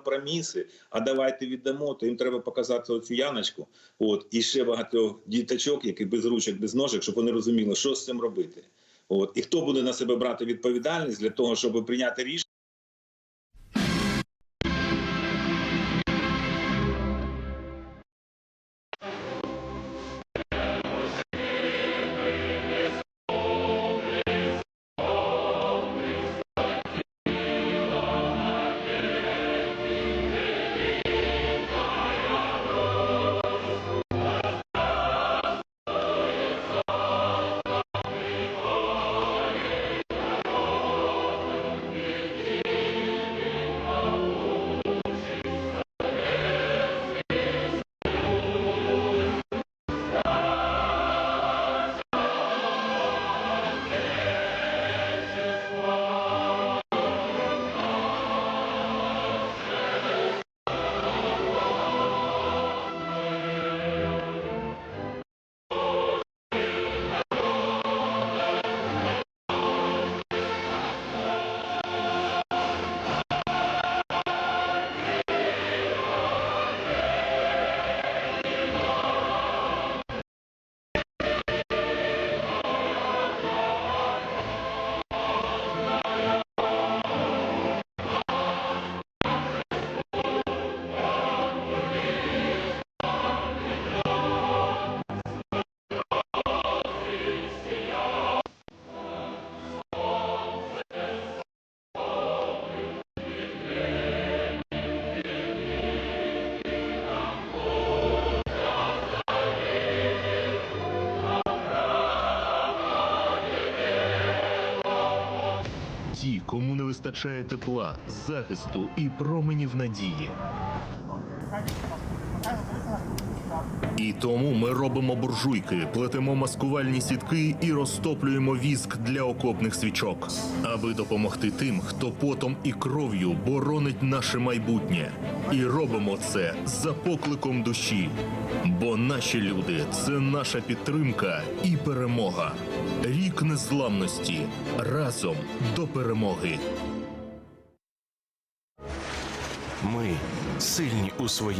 компроміси, а давайте віддамо, то їм треба показати оцю яночку, от і ще багато діточок, які без ручок, без ножок, щоб вони розуміли, що з цим робити. От і хто буде на себе брати відповідальність для того, щоб прийняти рішення. Ті, кому не вистачає тепла, захисту і променів надії. І тому ми робимо буржуйки, плетемо маскувальні сітки і розтоплюємо віск для окопних свічок, аби допомогти тим, хто потом і кров'ю боронить наше майбутнє. І робимо це за покликом душі. Бо наші люди це наша підтримка і перемога. Рік незламності разом до перемоги. Ми сильні у своїй.